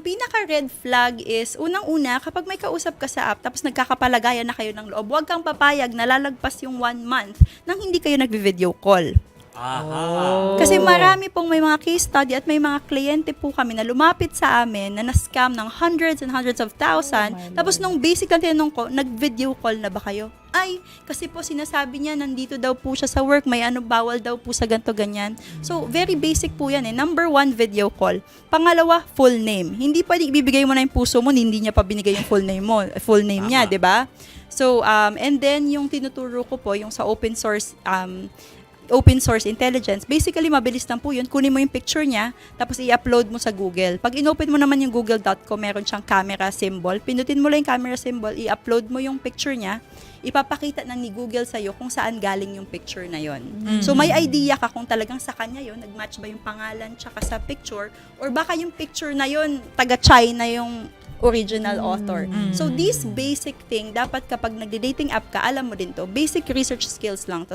ang pinaka-red flag is, unang-una, kapag may kausap ka sa app, tapos nagkakapalagayan na kayo ng loob, huwag kang papayag na lalagpas yung one month nang hindi kayo nagvi-video call. Aha. Kasi marami pong may mga case study at may mga kliyente po kami na lumapit sa amin na na-scam ng hundreds and hundreds of thousand. tapos nung basic na tinanong ko, nag-video call na ba kayo? Ay, kasi po sinasabi niya, nandito daw po siya sa work, may ano, bawal daw po sa ganto ganyan. So, very basic po yan eh. Number one, video call. Pangalawa, full name. Hindi pwedeng ibibigay mo na yung puso mo, hindi niya pa binigay yung full name mo, full name niya. 'di ba? So, um, and then yung tinuturo ko po, yung sa open source um, open source intelligence, basically mabilis lang po yun. Kunin mo yung picture niya, tapos i-upload mo sa Google. Pag inopen mo naman yung google.com, meron siyang camera symbol. Pinutin mo lang yung camera symbol, i-upload mo yung picture niya, ipapakita na ni Google sa'yo kung saan galing yung picture na yon. So may idea ka kung talagang sa kanya yon nag-match ba yung pangalan tsaka sa picture, or baka yung picture na yon taga-China yung original author. So this basic thing, dapat kapag nagde-dating app ka, alam mo din to. Basic research skills lang to.